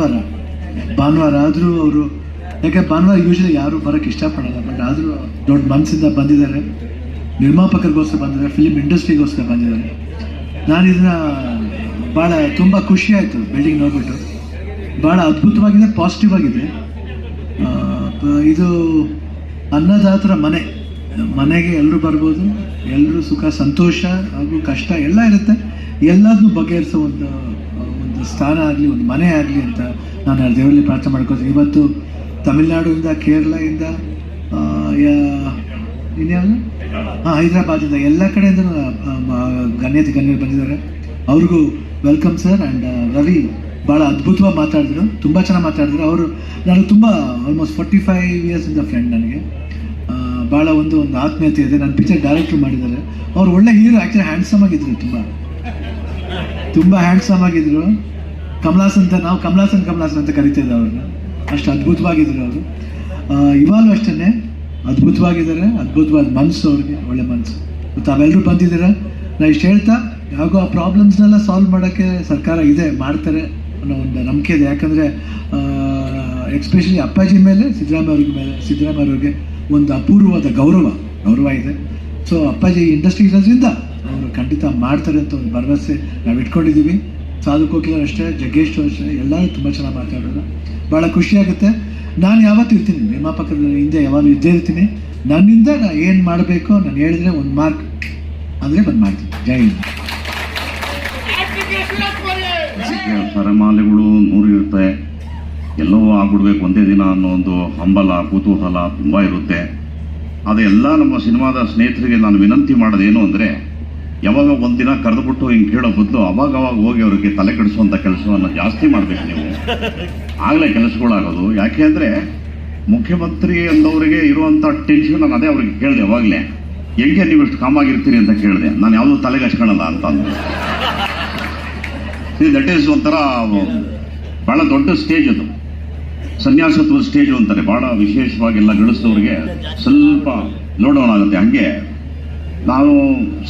ಭಾನುವಾರ. ಭಾನುವಾರ ಆದರೂ ಅವರು ಯಾಕೆ ಭಾನುವಾರ ಯೂಶಲಿ ಯಾರು ಬರೋಕ್ಕೆ ಇಷ್ಟಪಡಲ್ಲ ಬಟ್ ಆದರೂ ದೊಡ್ಡ ಮನಸ್ಸಿಂದ ಬಂದಿದ್ದಾರೆ. ನಿರ್ಮಾಪಕರಿಗೋಸ್ಕರ ಬಂದಿದ್ದಾರೆ ಫಿಲಿಮ್ ಇಂಡಸ್ಟ್ರಿಗೋಸ್ಕರ ಬಂದಿದ್ದಾರೆ. ನಾನು ಇದನ್ನ ಭಾಳ ತುಂಬ ಖುಷಿ ಆಯಿತು ಬಿಲ್ಡಿಂಗ್ ನೋಡ್ಬಿಟ್ಟು. ಭಾಳ ಅದ್ಭುತವಾಗಿದೆ ಪಾಸಿಟಿವ್ ಆಗಿದೆ. ಇದು ಅನ್ನದಾತರ ಮನೆ. ಮನೆಗೆ ಎಲ್ಲರೂ ಬರ್ಬೋದು, ಎಲ್ಲರೂ ಸುಖ, ಸಂತೋಷ ಹಾಗೂ ಕಷ್ಟ ಎಲ್ಲ ಇರುತ್ತೆ. ಎಲ್ಲದನ್ನೂ ಬಗೆಹರಿಸೋ ಒಂದು ಒಂದು ಸ್ಥಾನ ಆಗಲಿ, ಒಂದು ಮನೆ ಆಗಲಿ ಅಂತ ನಾನು ದೇವರಲ್ಲಿ ಪ್ರಾರ್ಥನೆ ಮಾಡ್ಕೊತೀನಿ ಇವತ್ತು ತಮಿಳ್ನಾಡಿಂದ ಕೇರಳದಿಂದ ಇನ್ಯಾವುದು? ಹಾಂ ಹೈದರಾಬಾದಿಂದ ಎಲ್ಲ ಕಡೆಯಿಂದ ಗಣ್ಯತೆ ಗಣ್ಯರು ಬಂದಿದ್ದಾರೆ. ಅವ್ರಿಗೂ ವೆಲ್ಕಮ್ ಸರ್ ಆ್ಯಂಡ್ ರವಿ ಭಾಳ ಅದ್ಭುತವಾಗಿ ಮಾತಾಡಿದ್ರು. ತುಂಬ ಚೆನ್ನಾಗಿ ಮಾತಾಡಿದ್ರು. ಅವರು ನಾನು ತುಂಬ ಆಲ್ಮೋಸ್ಟ್ ಫೋರ್ಟಿ ಫೈವ್ ಇಯರ್ಸಿಂದ ಫ್ರೆಂಡ್ ನನಗೆ. ಭಾಳ ಒಂದು ಒಂದು ಆತ್ಮೀಯತೆ ಇದೆ. ನನ್ನ ಪಿಕ್ಚರ್ ಡೈರೆಕ್ಟ್ರು ಮಾಡಿದ್ದಾರೆ. ಅವ್ರು ಒಳ್ಳೆ ಹೀರೋ ಆ್ಯಕ್ಚುಲಿ ಹ್ಯಾಂಡ್ಸಮ್ ಆಗಿದ್ರು ತುಂಬ. ತುಂಬ ಹ್ಯಾಂಡ್ಸಮ್ ಆಗಿದ್ರು. ಕಮಲಾಸ್ ಅಂತ ನಾವು ಕಮಲಾಸನ್ ಕಮಲಾಸನ್ ಅಂತ ಕರಿತಿದ್ದೆ ಅವ್ರನ್ನ. ಅಷ್ಟು ಅದ್ಭುತವಾಗಿದ್ರು ಅವರು. ಇವಾಗಲೂ ಅಷ್ಟೇ ಅದ್ಭುತವಾಗಿದ್ದಾರೆ. ಅದ್ಭುತವಾದ ಮನಸ್ಸು ಅವ್ರಿಗೆ, ಒಳ್ಳೆ ಮನಸ್ಸು. ತಾವೆಲ್ಲರೂ ಬಂದಿದ್ದೀರ? ನಾ ಇಷ್ಟು ಹೇಳ್ತಾ ಯಾವಾಗೋ ಆ ಪ್ರಾಬ್ಲಮ್ಸ್ನೆಲ್ಲ ಸಾಲ್ವ್ ಮಾಡೋಕ್ಕೆ ಸರ್ಕಾರ ಇದೆ, ಮಾಡ್ತಾರೆ ಅನ್ನೋ ಒಂದು ನಂಬಿಕೆ ಇದೆ. ಯಾಕಂದರೆ ಎಕ್ಸ್ಪೆಷಲಿ ಅಪ್ಪಾಜಿ ಮೇಲೆ, ಸಿದ್ದರಾಮಯ್ಯ ಅವ್ರಿಗೆ ಮೇಲೆ, ಸಿದ್ದರಾಮಯ್ಯ ಅವ್ರಿಗೆ ಒಂದು ಅಪೂರ್ವವಾದ ಗೌರವ ಗೌರವ ಇದೆ. ಸೊ ಅಪ್ಪಾಜಿ ಇಂಡಸ್ಟ್ರಿ ಇರೋದ್ರಿಂದ ಅವರು ಖಂಡಿತ ಮಾಡ್ತಾರೆ ಅಂತ ಒಂದು ಭರವಸೆ ನಾವು ಇಟ್ಕೊಂಡಿದ್ದೀವಿ ಸಾಧು ಕೋಕಿಲ ಅಷ್ಟೇ, ಜಗ್ಗೇಶ್ ಅಷ್ಟೇ, ಎಲ್ಲರೂ ತುಂಬ ಚೆನ್ನಾಗಿ ಮಾತಾಡೋದು ಭಾಳ ಖುಷಿಯಾಗುತ್ತೆ ನಾನು ಯಾವತ್ತೂ ಇರ್ತೀನಿ ನಿರ್ಮಾಪಕರ ಹಿಂದೆ ಯಾವಾಗಲೂ ಇದ್ದೇ ಇರ್ತೀನಿ. ನನ್ನಿಂದ ನಾನು ಏನು ಮಾಡಬೇಕು ನಾನು ಹೇಳಿದ್ರೆ ಒಂದು ಮಾರ್ಕ್ ಅಂದರೆ ಬಂದು ಮಾಡ್ತೀನಿ. ಜೈ ಹಿಂದ್. ಸರಮಾಲೆಗಳು ನೂರು ಇರುತ್ತೆ. ಎಲ್ಲವೂ ಆಗ್ಬಿಡ್ಬೇಕು ಒಂದೇ ದಿನ ಅನ್ನೋ ಒಂದು ಹಂಬಲ, ಕುತೂಹಲ ತುಂಬ ಇರುತ್ತೆ. ಅದೆಲ್ಲ ನಮ್ಮ ಸಿನಿಮಾದ ಸ್ನೇಹಿತರಿಗೆ ನಾನು ವಿನಂತಿ ಮಾಡೋದೇನು ಅಂದರೆ ಯಾವಾಗ ಒಂದಿನ ಕರೆದುಬಿಟ್ಟು ಹಿಂಗೆ ಕೇಳೋ ಬದಲು ಅವಾಗ ಅವಾಗ ಹೋಗಿ ಅವರಿಗೆ ತಲೆ ಕೆಡಿಸುವಂಥ ಕೆಲಸವನ್ನು ಜಾಸ್ತಿ ಮಾಡಬೇಕು ನೀವು. ಆಗಲೇ ಕೆಲಸಗಳಾಗೋದು. ಯಾಕೆ ಅಂದರೆ ಮುಖ್ಯಮಂತ್ರಿ ಅಂದವರಿಗೆ ಇರುವಂಥ ಟೆನ್ಷನ್ ನಾನು ಅದೇ ಅವ್ರಿಗೆ ಕೇಳಿದೆ ಅವಾಗಲೇ. ಹೆಂಗೆ ನೀವು ಇಷ್ಟು ಕಾಮಾಗಿರ್ತೀರಿ ಅಂತ ಕೇಳಿದೆ. ನಾನು ಯಾವುದೂ ತಲೆಗೆ ಹಚ್ಕೊಳ್ಳಲ್ಲ ಅಂತ ಇದು ದಟ್ ಈಸ್ ಒಂಥರ ಭಾಳ ದೊಡ್ಡ ಸ್ಟೇಜ್ ಅದು. ಸನ್ಯಾಸತ್ವದ ಸ್ಟೇಜ್ ಅಂತಾರೆ. ಭಾಳ ವಿಶೇಷವಾಗಿ ಎಲ್ಲ ಗಳಿಸಿದವ್ರಿಗೆ ಸ್ವಲ್ಪ ನೋಡೋಣ ಆಗುತ್ತೆ ಹಂಗೆ ನಾನು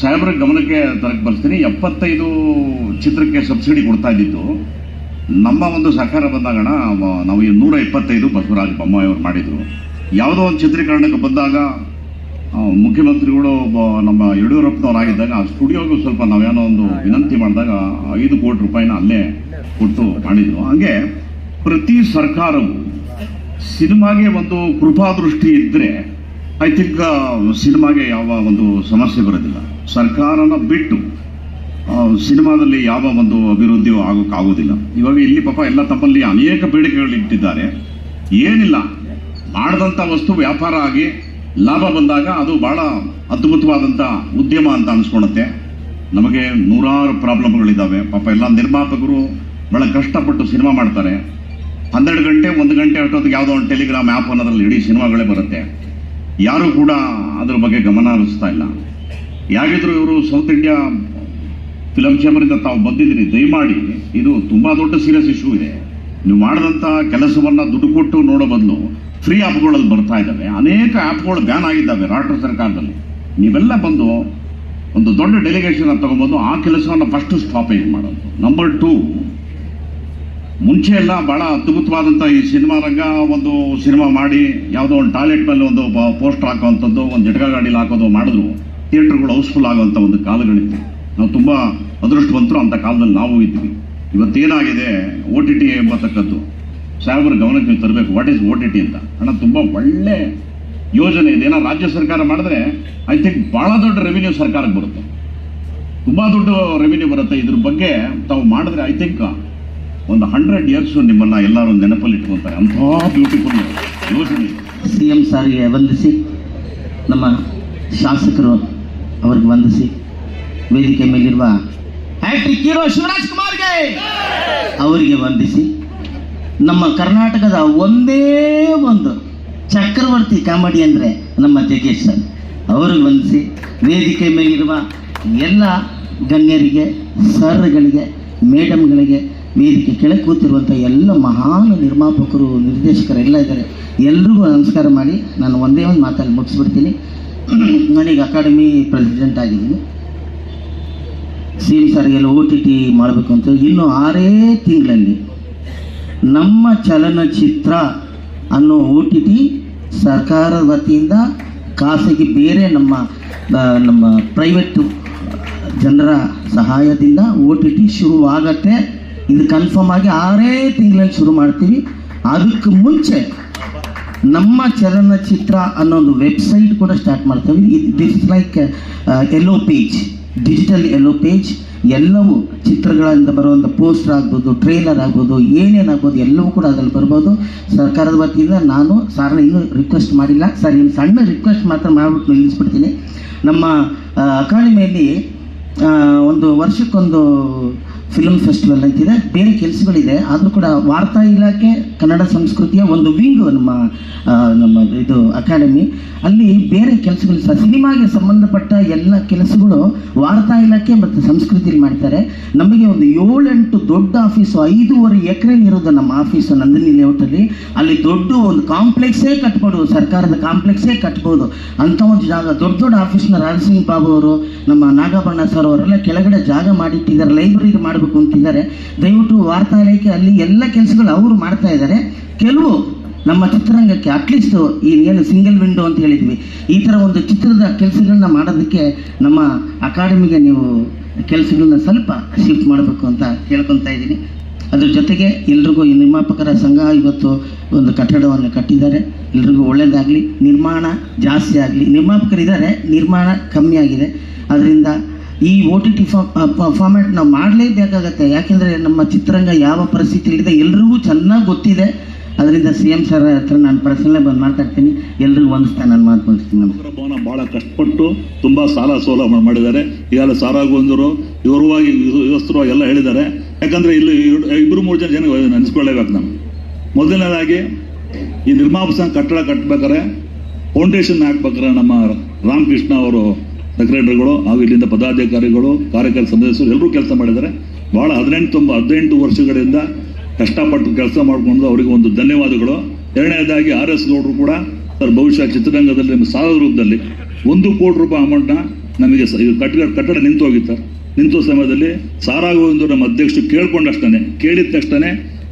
ಸಾಹೇಬ್ರ ಗಮನಕ್ಕೆ ತರಕ್ಕೆ ಬರ್ತೀನಿ. ಎಪ್ಪತ್ತೈದು ಚಿತ್ರಕ್ಕೆ ಸಬ್ಸಿಡಿ ಕೊಡ್ತಾ ಇದ್ದಿದ್ದು, ನಮ್ಮ ಒಂದು ಸರ್ಕಾರ ಬಂದಾಗಣ ನಾವು ಈ ನೂರ ಇಪ್ಪತ್ತೈದು ಬಸವರಾಜ ಬೊಮ್ಮಾಯಿಯವರು ಮಾಡಿದರು. ಯಾವುದೋ ಒಂದು ಚಿತ್ರೀಕರಣಕ್ಕೆ ಬಂದಾಗ ಮುಖ್ಯಮಂತ್ರಿಗಳು ನಮ್ಮ ಯಡಿಯೂರಪ್ಪನವರಾಗಿದ್ದಾಗ, ಆ ಸ್ಟುಡಿಯೋಗೂ ಸ್ವಲ್ಪ ನಾವೇನೋ ಒಂದು ವಿನಂತಿ ಮಾಡಿದಾಗ, ಐದು ಕೋಟಿ ರೂಪಾಯಿನ ಅಲ್ಲೇ ಕೊಟ್ಟು ಮಾಡಿದರು. ಹಾಗೆ ಪ್ರತಿ ಸರ್ಕಾರವು ಸಿನಿಮಾಗೆ ಒಂದು ಕೃಪಾದೃಷ್ಟಿ ಇದ್ದರೆ ಐ ಥಿಂಕ್ ಸಿನಿಮಾಗೆ ಯಾವ ಒಂದು ಸಮಸ್ಯೆ ಬರೋದಿಲ್ಲ. ಸರ್ಕಾರನ ಬಿಟ್ಟು ಸಿನಿಮಾದಲ್ಲಿ ಯಾವ ಒಂದು ಅಭಿವೃದ್ಧಿಯು ಆಗೋಕ್ಕಾಗೋದಿಲ್ಲ ಇವಾಗ ಇಲ್ಲಿ ಪಾಪ ಎಲ್ಲ ತಮ್ಮಲ್ಲಿ ಅನೇಕ ಬೇಡಿಕೆಗಳು ಇಟ್ಟಿದ್ದಾರೆ. ಏನಿಲ್ಲ ಮಾಡಿದಂಥ ವಸ್ತು ವ್ಯಾಪಾರ ಆಗಿ ಲಾಭ ಬಂದಾಗ ಅದು ಭಾಳ ಅದ್ಭುತವಾದಂಥ ಉದ್ಯಮ ಅಂತ ಅನಿಸ್ಕೊಳುತ್ತೆ ನಮಗೆ ನೂರಾರು ಪ್ರಾಬ್ಲಮ್ಗಳಿದ್ದಾವೆ ಪಾಪ ಎಲ್ಲ ನಿರ್ಮಾಪಕರು ಭಾಳ ಕಷ್ಟಪಟ್ಟು ಸಿನಿಮಾ ಮಾಡ್ತಾರೆ. ಹನ್ನೆರಡು ಗಂಟೆ, ಒಂದು ಗಂಟೆ ಅಷ್ಟೊತ್ತಿಗೆ ಯಾವುದೋ ಒಂದು ಟೆಲಿಗ್ರಾಮ್ ಆ್ಯಪ್ ಅನ್ನೋದ್ರಲ್ಲಿ ಇಡೀ ಸಿನಿಮಾಗಳೇ ಬರುತ್ತೆ. ಯಾರೂ ಕೂಡ ಅದರ ಬಗ್ಗೆ ಗಮನ ಹರಿಸ್ತಾ ಇಲ್ಲ. ಯಾಗಿದ್ರು ಇವರು ಸೌತ್ ಇಂಡಿಯಾ ಫಿಲಂ ಚೇಂಬರಿಂದ ತಾವು ಬಂದಿದ್ದೀರಿ, ದಯಮಾಡಿ. ಇದು ತುಂಬ ದೊಡ್ಡ ಸೀರಿಯಸ್ ಇಶ್ಯೂ ಇದೆ. ನೀವು ಮಾಡಿದಂಥ ಕೆಲಸವನ್ನು ದುಡ್ಡು ಕೊಟ್ಟು ನೋಡೋ ಬದಲು ಫ್ರೀ ಆ್ಯಪ್ಗಳಲ್ಲಿ ಬರ್ತಾ ಇದ್ದಾವೆ. ಅನೇಕ ಆ್ಯಪ್ಗಳು ಬ್ಯಾನ್ ಆಗಿದ್ದಾವೆ ರಾಷ್ಟ್ರ ಸರ್ಕಾರದಲ್ಲಿ. ನೀವೆಲ್ಲ ಬಂದು ಒಂದು ದೊಡ್ಡ ಡೆಲಿಗೇಷನ್ ತಗೊಂಡ್ಬಂದು ಆ ಕೆಲಸವನ್ನು ಫಸ್ಟ್ ಸ್ಟಾಪೇಜ್ ಮಾಡೋದು. ನಂಬರ್ ಟೂ ಮುಂಚೆ ಎಲ್ಲ ಬಹಳ ಅದ್ಭುತವಾದಂಥ ಈ ಸಿನಿಮಾ ರಂಗ ಒಂದು ಸಿನಿಮಾ ಮಾಡಿ ಯಾವುದೋ ಒಂದು ಟಾಯ್ಲೆಟ್ ಮೇಲೆ ಒಂದು ಪೋಸ್ಟರ್ ಹಾಕೋವಂಥದ್ದು, ಒಂದು ಜಟಕ ಗಾಡಿಲಿ ಹಾಕೋದು ಮಾಡಿದ್ರು. ಥಿಯೇಟ್ರ್ಗಳು ಹೌಸ್ಫುಲ್ ಆಗುವಂಥ ಒಂದು ಕಾಲಗಳಿತ್ತು. ನಾವು ತುಂಬ ಅದೃಷ್ಟವಂತರು ಅಂಥ ಕಾಲದಲ್ಲಿ ನಾವು ಇದ್ವಿ. ಇವತ್ತೇನಾಗಿದೆ? ಓ ಟಿ ಟಿ ಎಂಬತಕ್ಕದ್ದು. ಸಾಹೇಬ್ರ ಗಮನಕ್ಕೆ ನೀವು ತರಬೇಕು. What is O T T ಅಂತ? ಅಣ್ಣ, ತುಂಬ ಒಳ್ಳೆ ಯೋಜನೆ ಇದೆ. ಏನೋ ರಾಜ್ಯ ಸರ್ಕಾರ ಮಾಡಿದ್ರೆ ಐ ಥಿಂಕ್ ಭಾಳ ದೊಡ್ಡ ರೆವಿನ್ಯೂ ಸರ್ಕಾರಕ್ಕೆ ಬರುತ್ತೆ. ತುಂಬ ದೊಡ್ಡ ರೆವಿನ್ಯೂ ಬರುತ್ತೆ. ಇದ್ರ ಬಗ್ಗೆ ತಾವು ಮಾಡಿದ್ರೆ ಐ ಥಿಂಕ್ ಒಂದು ಹಂಡ್ರೆಡ್ ಇಯರ್ಸ್ ನಿಮ್ಮನ್ನ ಎಲ್ಲರೂ ನೆನಪಲ್ಲಿ ಇಟ್ಕೊತಾರೆ. ಅಂಥ ಬ್ಯೂಟಿಫುಲ್ ಯೋಜನೆ. ಸಿ ಎಂ ಸಾರಿಗೆ ವಂದಿಸಿ, ನಮ್ಮ ಶಾಸಕರು ಅವ್ರಿಗೆ ವಂದಿಸಿ, ವೇದಿಕೆ ಮೇಲಿರುವ ಹ್ಯಾಟ್ರಿಕ್ ಹೀರೋ ಶಿವರಾಜ್ ಕುಮಾರ್ಗೆ ಅವರಿಗೆ ವಂದಿಸಿ, ನಮ್ಮ ಕರ್ನಾಟಕದ ಒಂದೇ ಒಂದು ಚಕ್ರವರ್ತಿ ಕಾಮಿಡಿ ಅಂದರೆ ನಮ್ಮ ಜಗೇಶ್ ಸರ್. ಅವರಿಗೆ ವಂದಿಸಿ, ವೇದಿಕೆ ಮೇಲಿರುವ ಎಲ್ಲ ಗಣ್ಯರಿಗೆ, ಸರ್ಗಳಿಗೆ, ಮೇಡಮ್ಗಳಿಗೆ ವೇದಿಕೆ ಕೆಳಗೆ ಕೂತಿರುವಂಥ ಎಲ್ಲ ಮಹಾನ್ ನಿರ್ಮಾಪಕರು, ನಿರ್ದೇಶಕರು ಎಲ್ಲ ಇದ್ದಾರೆ. ಎಲ್ರಿಗೂ ನಮಸ್ಕಾರ ಮಾಡಿ, ನಾನು ಒಂದೇ ಒಂದು ಮಾತಲ್ಲಿ ಮುಗಿಸ್ಬಿಡ್ತೀನಿ. ನಾನೀಗ ಅಕಾಡೆಮಿ ಪ್ರೆಸಿಡೆಂಟ್ ಆಗಿದ್ದೀನಿ. ಸಿ ಎಂ ಸರ್ಗೆಲ್ಲ ಓ ಟಿ ಟಿ ಮಾಡಬೇಕು ಅಂತ ಇನ್ನು ಆರೇ ತಿಂಗಳಲ್ಲಿ ನಮ್ಮ ಚಲನಚಿತ್ರ ಅನ್ನೋ ಓ ಟಿ ಟಿ ಸರ್ಕಾರದ ವತಿಯಿಂದ ಖಾಸಗಿ ಬೇರೆ ನಮ್ಮ ನಮ್ಮ ಪ್ರೈವೇಟು ಜನರ ಸಹಾಯದಿಂದ ಓ ಟಿ ಟಿ ಶುರುವಾಗತ್ತೆ. ಇದು ಕನ್ಫರ್ಮ್ ಆಗಿ ಆರೇ ತಿಂಗಳಲ್ಲಿ ಶುರು ಮಾಡ್ತೀವಿ. ಅದಕ್ಕೆ ಮುಂಚೆ ನಮ್ಮ ಚಲನಚಿತ್ರ ಒಂದು ವೆಬ್ಸೈಟ್ ಕೂಡ ಸ್ಟಾರ್ಟ್ ಮಾಡ್ತೀವಿ. This is like yellow page digital yellow page ಎಲ್ಲವೂ ಚಿತ್ರಗಳಿಂದ ಬರುವಂಥ ಪೋಸ್ಟರ್ ಆಗ್ಬೋದು ಟ್ರೇಲರ್ ಆಗ್ಬೋದು ಏನೇನಾಗ್ಬೋದು ಎಲ್ಲವೂ ಕೂಡ ಅದರಲ್ಲಿ ಬರ್ಬೋದು. ಸರ್ಕಾರದ ವತಿಯಿಂದ ನಾನು ಸಾರ್ನ ಇನ್ನೂ ರಿಕ್ವೆಸ್ಟ್ ಮಾಡಿಲ್ಲ. ಸರ್ ಇನ್ನು ಸಣ್ಣ ರಿಕ್ವೆಸ್ಟ್ ಮಾತ್ರ ಮಾಡಿಬಿಟ್ಟು ನಿಲ್ಲಿಸ್ಬಿಡ್ತೀನಿ. ನಮ್ಮ ಅಕಾಡೆಮಿಯಲ್ಲಿ ಒಂದು ವರ್ಷಕ್ಕೊಂದು ಫಿಲ್ಮ್ ಫೆಸ್ಟಿವಲ್ ಅಂತಿದೆ ಬೇರೆ ಕೆಲಸಗಳಿದೆ. ಆದರೂ ಕೂಡ ವಾರ್ತಾ ಇಲಾಖೆ, ಕನ್ನಡ ಸಂಸ್ಕೃತಿಯ ಒಂದು ವಿಂಗ್ ನಮ್ಮ ನಮ್ಮ ಇದು ಅಕಾಡೆಮಿ ಅಲ್ಲಿ ಬೇರೆ ಕೆಲಸಗಳು ಸಹ ಸಿನಿಮಾಗೆ ಸಂಬಂಧಪಟ್ಟ ಎಲ್ಲ ಕೆಲಸಗಳು ವಾರ್ತಾ ಇಲಾಖೆ ಮತ್ತು ಸಂಸ್ಕೃತಿಯಲ್ಲಿ ಮಾಡ್ತಾರೆ. ನಮಗೆ ಒಂದು ಏಳೆಂಟು ದೊಡ್ಡ ಆಫೀಸು ಐದೂವರೆ ಎಕರೆ ಇರೋದು ನಮ್ಮ ಆಫೀಸು ನಂದಿನಿ ಲೇಔಟಲ್ಲಿ ಅಲ್ಲಿ ದೊಡ್ಡ ಒಂದು ಕಾಂಪ್ಲೆಕ್ಸೇ ಕಟ್ಬೋದು. ಸರ್ಕಾರದ ಕಾಂಪ್ಲೆಕ್ಸೇ ಕಟ್ಬೋದು. ಅಂತ ಒಂದು ಜಾಗ, ದೊಡ್ಡ ದೊಡ್ಡ ಆಫೀಸ್ನ ರಾಜಸಿಂಗ್ ಬಾಬು ಅವರು, ನಮ್ಮ ನಾಗಾಭರಣ ಸರ್ ಅವರೆಲ್ಲ ಕೆಳಗಡೆ ಜಾಗ ಮಾಡಿಟ್ಟಿದ್ದಾರೆ. ಲೈಬ್ರರಿ ಮಾಡಬೇಕು ಅಂತಿದ್ದಾರೆ ದಯವಿಟ್ಟು ವಾರ್ತಾಲಯಕ್ಕೆ ಅಲ್ಲಿ ಎಲ್ಲ ಕೆಲಸಗಳು ಅವರು ಮಾಡ್ತಾ ಇದ್ದಾರೆ. ಕೆಲವು ನಮ್ಮ ಚಿತ್ರರಂಗಕ್ಕೆ ಅಟ್ಲೀಸ್ಟ್ ಈ ಏನು ಸಿಂಗಲ್ ವಿಂಡೋ ಅಂತ ಹೇಳಿದ್ವಿ. ಈ ಥರ ಒಂದು ಚಿತ್ರದ ಕೆಲಸಗಳನ್ನ ಮಾಡೋದಕ್ಕೆ ನಮ್ಮ ಅಕಾಡೆಮಿಗೆ ನೀವು ಕೆಲಸಗಳನ್ನ ಸ್ವಲ್ಪ ಶಿಫ್ಟ್ ಮಾಡಬೇಕು ಅಂತ ಕೇಳ್ಕೊತಾ ಇದ್ದೀನಿ. ಅದ್ರ ಜೊತೆಗೆ ಎಲ್ರಿಗೂ ಈ ನಿರ್ಮಾಪಕರ ಸಂಘ ಇವತ್ತು ಒಂದು ಕಟ್ಟಡವನ್ನು ಕಟ್ಟಿದ್ದಾರೆ. ಎಲ್ರಿಗೂ ಒಳ್ಳೆಯದಾಗಲಿ ನಿರ್ಮಾಣ ಜಾಸ್ತಿ ಆಗಲಿ. ನಿರ್ಮಾಪಕರಿದ್ದಾರೆ. ನಿರ್ಮಾಣ ಕಮ್ಮಿ ಆಗಿದೆ. ಅದರಿಂದ ಈ ಓ ಟಿ ಟಿ ಫಾರ್ಮ್ಯಾಟ್ ನಾವು ಮಾಡಲೇಬೇಕಾಗತ್ತೆ. ಯಾಕೆಂದರೆ ನಮ್ಮ ಚಿತ್ರರಂಗ ಯಾವ ಪರಿಸ್ಥಿತಿಯಲ್ಲಿದೆ ಎಲ್ರಿಗೂ ಚೆನ್ನಾಗಿ ಗೊತ್ತಿದೆ. ಅದರಿಂದ ಸಿ ಎಂ ಸರ್ ಹತ್ರ ನಾನು ಪರ್ಸನಲ್ಲೇ ಬಂದು ಮಾತಾಡ್ತೀನಿ. ಎಲ್ರಿಗೂ ಒಂದಿಸ್ತಾ ನಾನು ಮಾತು ಭಾಳ ಭವನ ಬಹಳ ಕಷ್ಟಪಟ್ಟು ತುಂಬ ಸಾಲ ಸೋಲ ಮಾಡಿದ್ದಾರೆ. ಈಗಾಗಲೇ ಸಾರಾಗೊಂದರು ಇವರುವಾಗಿ ಯುವಸ್ಥರು ಎಲ್ಲ ಹೇಳಿದ್ದಾರೆ. ಯಾಕಂದರೆ ಇಲ್ಲಿ ಇಬ್ಬರು ಮೂರು ಜನ ಜನ ನೆನೆಸ್ಕೊಳ್ಳೇಬೇಕು ನಾವು ಮೊದಲನೇದಾಗಿ, ಈ ನಿರ್ಮಾಪಸ ಕಟ್ಟಡ ಕಟ್ಟಬೇಕಾರೆ ಫೌಂಡೇಶನ್ ಹಾಕ್ಬೇಕಾರೆ ನಮ್ಮ ರಾಮಕೃಷ್ಣ ಅವರು ಸೆಕ್ರೆಟರಿಗಳು ಹಾಗೂ ಇಲ್ಲಿಂದ ಪದಾಧಿಕಾರಿಗಳು, ಕಾರ್ಯಕರ್ತ ಸದಸ್ಯರು ಎಲ್ಲರೂ ಕೆಲಸ ಮಾಡಿದ್ದಾರೆ. ಭಾಳ ಹದಿನೆಂಟು ತುಂಬ ಹದಿನೆಂಟು ವರ್ಷಗಳಿಂದ ಕಷ್ಟಪಟ್ಟು ಕೆಲಸ ಮಾಡಿಕೊಂಡು ಅವರಿಗೆ ಒಂದು ಧನ್ಯವಾದಗಳು. ಎರಡನೇದಾಗಿ ಆರ್ ಎಸ್ ಗೌಡರು ಕೂಡ ಸರ್ ಬಹುಶಃ ಚಿತ್ರರಂಗದಲ್ಲಿ ನಮ್ಮ ಸಾಲದ ರೂಪದಲ್ಲಿ ಒಂದು ಕೋಟಿ ರೂಪಾಯಿ ಅಮೌಂಟ್ನ ನಮಗೆ ಕಟ್ಟಡ ಕಟ್ಟಡ ನಿಂತು ಹೋಗಿತ್ತು. ನಿಂತ ಸಮಯದಲ್ಲಿ ಸಾರಾಗೋವಿಂದು ನಮ್ಮ ಅಧ್ಯಕ್ಷರು ಕೇಳ್ಕೊಂಡಷ್ಟೇ ಕೇಳಿದ ತಕ್ಷಣ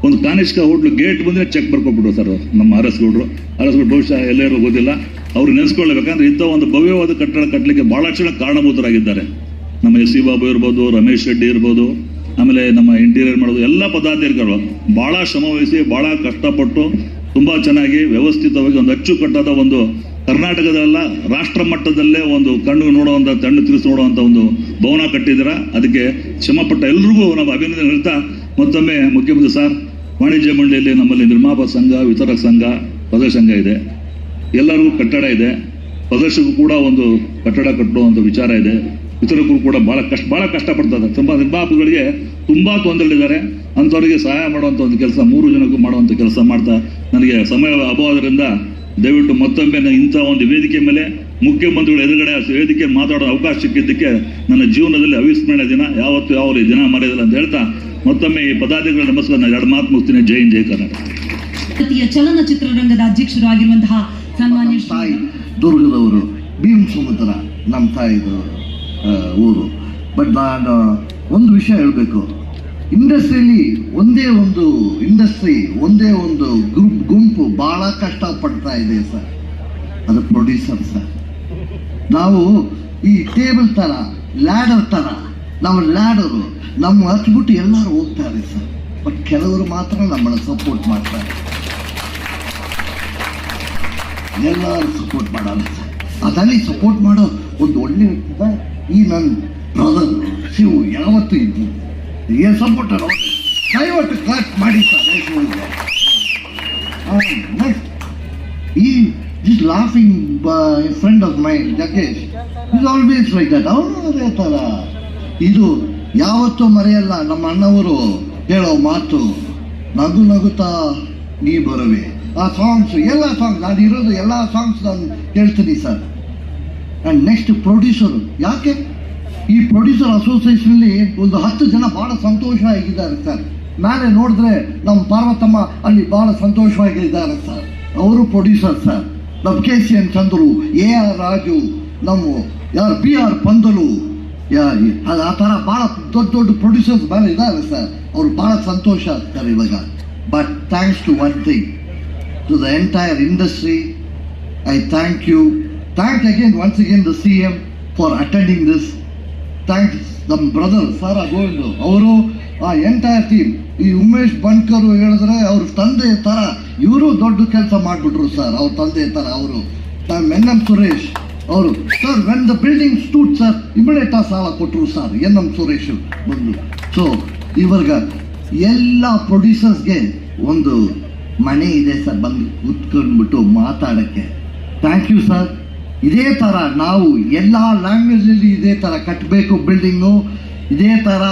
ಒಂದು ಕಾನಿಷ್ಕ ಹೋಟ್ಲು ಗೇಟ್ ಬಂದರೆ ಚೆಕ್ ಬರ್ಕೊಬಿಟ್ರು ಸರ್ ನಮ್ಮ ಆರ್ ಎಸ್ ಗೌಡರು. ಆರ್ ಎಸ್ ಗೌಡ್ರು ಬಹುಶಃ ಎಲ್ಲರೂ ಗೊತ್ತಿಲ್ಲ. ಅವ್ರು ನೆನೆಸ್ಕೊಳ್ಬೇಕಂದ್ರೆ ಇಂಥ ಒಂದು ಭವ್ಯವಾದ ಕಟ್ಟಡ ಕಟ್ಟಲಿಕ್ಕೆ ಬಹಳಷ್ಟು ಜನ ಕಾರಣಭೂತರಾಗಿದ್ದಾರೆ. ನಮ್ಮ ಎಸ್ ಸಿ ಬಾಬು ಇರ್ಬೋದು, ರಮೇಶ್ ಶೆಟ್ಟಿ ಇರ್ಬೋದು, ಆಮೇಲೆ ನಮ್ಮ ಇಂಟೀರಿಯರ್ ಮಾಡೋದು ಎಲ್ಲ ಪದಾಧಿಕಾರಿಗಳು. ಬಹಳ ಶ್ರಮವಹಿಸಿ ಭಾಳ ಕಷ್ಟಪಟ್ಟು ತುಂಬ ಚೆನ್ನಾಗಿ ವ್ಯವಸ್ಥಿತವಾಗಿ ಒಂದು ಅಚ್ಚುಕಟ್ಟಾದ ಒಂದು ಕರ್ನಾಟಕದಲ್ಲ, ರಾಷ್ಟ್ರ ಮಟ್ಟದಲ್ಲೇ ಒಂದು ಕಣ್ಣು ನೋಡುವಂಥ ತಣ್ಣು ತಿರುಸು ನೋಡುವಂಥ ಒಂದು ಭವನ ಕಟ್ಟಿದ್ದೀರಾ? ಅದಕ್ಕೆ ಶ್ರಮಪಟ್ಟ ಎಲ್ರಿಗೂ ನಾವು ಅಭಿನಂದನೆ ಹೇಳ್ತಾ ಮತ್ತೊಮ್ಮೆ ಮುಖ್ಯಮಂತ್ರಿ ಸರ್, ವಾಣಿಜ್ಯ ಮಂಡಳಿಯಲ್ಲಿ ನಮ್ಮಲ್ಲಿ ನಿರ್ಮಾಪ ಸಂಘ, ವಿತರಕ ಸಂಘ ಪದ ಸಂಘ ಇದೆ. ಎಲ್ಲರಿಗೂ ಕಟ್ಟಡ ಇದೆ. ಸದಸ್ಯರಿಗೂ ಕೂಡ ಒಂದು ಕಟ್ಟಡ ಕಟ್ಟುವಂಥ ವಿಚಾರ ಇದೆ. ವಿತರಕರು ಕೂಡ ಬಹಳ ಕಷ್ಟ, ಬಹಳ ಕಷ್ಟಪಡ್ತಾರೆ. ತುಂಬಾ ನಿರ್ಮಾಪಕಗಳಿಗೆ ತುಂಬಾ ತೊಂದರೆಗಳಿದ್ದಾರೆ. ಅಂಥವರಿಗೆ ಸಹಾಯ ಮಾಡುವಂತ ಒಂದು ಕೆಲಸ, ಮೂರು ಜನಕ್ಕೂ ಮಾಡುವಂತ ಕೆಲಸ ಮಾಡ್ತಾ ನನಗೆ ಸಮಯ ಅಭಾವದಿಂದ ದಯವಿಟ್ಟು ಮತ್ತೊಮ್ಮೆ ಇಂಥ ಒಂದು ವೇದಿಕೆ ಮೇಲೆ ಮುಖ್ಯಮಂತ್ರಿಗಳ ಎದುರುಗಡೆ ವೇದಿಕೆ ಮಾತಾಡೋ ಅವಕಾಶ ಸಿಕ್ಕಿದ್ದಕ್ಕೆ ನನ್ನ ಜೀವನದಲ್ಲಿ ಅವಿಸ್ಮರಣೆ ದಿನ, ಯಾವತ್ತು ಯಾವ ಈ ದಿನ ಮರೆಯೋದಿಲ್ಲ ಅಂತ ಹೇಳ್ತಾ ಮತ್ತೊಮ್ಮೆ ಈ ಪದಾಧಿಕಾರಿ ನಮಸ್ಕಾರ, ನಾನು ಎರಡು ಮಾತು ಮುಗ್ತೀನಿ ಜೈ ಹಿಂದ್ ಕರ್ನಾಟಕ. ಚಲನಚಿತ್ರರಂಗದ ಅಧ್ಯಕ್ಷರು ಆಗಿರುವಂತಹ ಸನ್ಮಾನ್ಯ ತಾಯಿ ದುರ್ಗದವರು ಭೀಮ್ ಸಮುದ್ರ ನಮ್ಮ ತಾಯಿದು ಊರು. ಬಟ್ ನಾನು ಒಂದು ವಿಷಯ ಹೇಳಬೇಕು. ಇಂಡಸ್ಟ್ರಿಯಲ್ಲಿ ಒಂದೇ ಒಂದು ಇಂಡಸ್ಟ್ರಿ, ಒಂದೇ ಒಂದು ಗ್ರೂಪ್ ಗುಂಪು ಬಹಳ ಕಷ್ಟಪಡ್ತಾ ಇದೆ ಸರ್. ಅದು ಪ್ರೊಡ್ಯೂಸರ್ ಸರ್. ನಾವು ಈ ಟೇಬಲ್ ಥರ ಲ್ಯಾಡರ್ ಥರ ನಾವು ಲ್ಯಾಡರು ನಮ್ಮ ಹತ್ಬಿಟ್ಟು ಎಲ್ಲರೂ ಹೋಗ್ತಾರೆ ಸರ್. ಬಟ್ ಕೆಲವರು ಮಾತ್ರ ನಮ್ಮನ್ನು ಸಪೋರ್ಟ್ ಮಾಡ್ತಾರೆ. ಎಲ್ಲರೂ ಸಪೋರ್ಟ್ ಮಾಡೋಣ ಅದರಲ್ಲಿ ಸಪೋರ್ಟ್ ಮಾಡೋ ಒಂದು ಒಳ್ಳೆ ವ್ಯಕ್ತಿ ಈ ನನ್ನ ಬ್ರದರ್ ಶಿವು ಯಾವತ್ತೂ ಇದ್ದು ಏನು ಸಪೋರ್ಟ್ ದಯವಿಟ್ಟು ಕ್ಲಾಕ್ ಮಾಡಿ ಈ this laughing friend of my Jaggesh is always like that ಅವನು ಅದೇ ಥರ ಇದು ಯಾವತ್ತೂ ಮರೆಯಲ್ಲ. ನಮ್ಮ ಅಣ್ಣವರು ಹೇಳೋ ಮಾತು ನಗು ನಗುತ್ತಾ ನೀ ಬರುವೆ. ಆ ಸಾಂಗ್ಸ್ ಎಲ್ಲ ಸಾಂಗ್ಸ್ ನಾನು ಇರೋದು ಎಲ್ಲ ಸಾಂಗ್ಸ್ ನಾನು ಕೇಳ್ತೀನಿ ಸರ್ ಆ್ಯಂಡ್ ನೆಕ್ಸ್ಟ್ ಪ್ರೊಡ್ಯೂಸರು ಯಾಕೆ? ಈ ಪ್ರೊಡ್ಯೂಸರ್ ಅಸೋಸಿಯೇಷನಲ್ಲಿ ಒಂದು ಹತ್ತು ಜನ ಭಾಳ ಸಂತೋಷ ಆಗಿದ್ದಾರೆ ಸರ್ ಮೇಲೆ ನೋಡಿದ್ರೆ ನಮ್ಮ ಪಾರ್ವತಮ್ಮ ಅಲ್ಲಿ ಭಾಳ ಸಂತೋಷವಾಗಿದ್ದಾರೆ ಸರ್ ಅವರು ಪ್ರೊಡ್ಯೂಸರ್ ಸರ್ ನಮ್ಮ K C N Chandru A R Raju ನಮ್ಮ ಯಾರು ಬಿ ಆರ್ ಪಂದಲು ಯಾ- ಆ- ಥರ ಭಾಳ ದೊಡ್ಡ ದೊಡ್ಡ ಪ್ರೊಡ್ಯೂಸರ್ಸ್ ಮೇಲೆ ಇದ್ದಾರೆ ಸರ್ ಅವರು ಭಾಳ ಸಂತೋಷ ಆಗ್ತಾರೆ ಇವಾಗ. But thanks to one thing, to the entire industry, I thank you. Thank again, once again, the CM for attending this. Thanks ನಮ್ಮ ಬ್ರದರ್ ಸಾರಾ ಗೋವಿಂದ್ ಅವರು ಆ ಎಂಟೈರ್ ಟೀಮ್ ಈ ಉಮೇಶ್ ಬನ್ಕರ್ ಹೇಳಿದ್ರೆ ಅವ್ರ ತಂದೆ ಥರ ಇವರು ದೊಡ್ಡ ಕೆಲಸ ಮಾಡಿಬಿಟ್ರು ಸರ್ ಅವ್ರ ತಂದೆ ಥರ ಅವರು. ಎನ್ ಎಂ ಸುರೇಶ್ ಅವರು. Sir when the building stood sir immediate ಆ ಸಾಲ ಕೊಟ್ಟರು ಸರ್ ಎನ್ ಎಂ ಸುರೇಶ್ ಬಂದು. ಸೊ ಇವಾಗ ಎಲ್ಲ ಪ್ರೊಡ್ಯೂಸರ್ಸ್ಗೆ ಒಂದು ಮನೆ ಇದೆ ಸರ್, ಬಂದು ಕೂತ್ಕೊಂಡ್ಬಿಟ್ಟು ಮಾತಾಡೋಕ್ಕೆ. ಥ್ಯಾಂಕ್ ಯು ಸರ್ ಇದೇ ಥರ ನಾವು ಎಲ್ಲ ಲ್ಯಾಂಗ್ವೇಜಲ್ಲಿ ಇದೇ ಥರ ಕಟ್ಟಬೇಕು ಬಿಲ್ಡಿಂಗು ಇದೇ ಥರ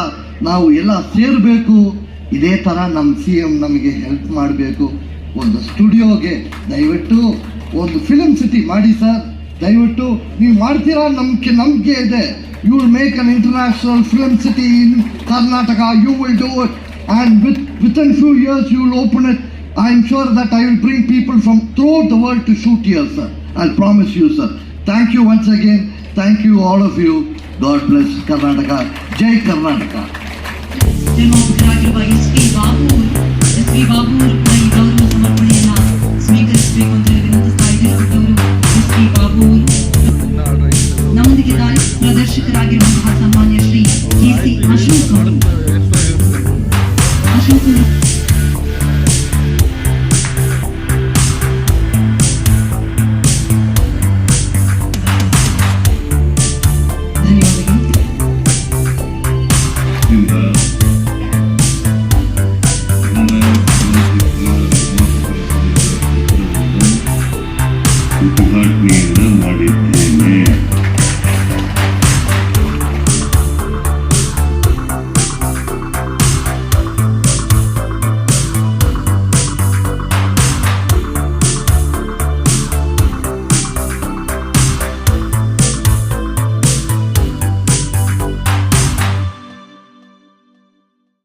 ನಾವು ಎಲ್ಲ ಸೇರಬೇಕು, ಇದೇ ಥರ ನಮ್ಮ ಸಿ ಎಂ ನಮಗೆ ಹೆಲ್ಪ್ ಮಾಡಬೇಕು. ಒಂದು ಸ್ಟುಡಿಯೋಗೆ ದಯವಿಟ್ಟು ಒಂದು ಫಿಲಮ್ ಸಿಟಿ ಮಾಡಿ ಸರ್ ದಯವಿಟ್ಟು ನೀವು ಮಾಡ್ತೀರಾ? ನಮಗೆ ನಂಬಿಕೆ ಇದೆ. You will make an international film city in Karnataka you will do it and with with in few years you will open it I am sure that I will bring people from throughout the world to shoot here, sir. I'll promise you, sir. Thank you once again. Thank you, all of you. God bless Karnataka. Jai Karnataka. ನಿರ್ಮಾಪಕರಾಗಿರುವ S P Babu S P Babu ಅವರು ಕೂಡ காட்டின நடித்து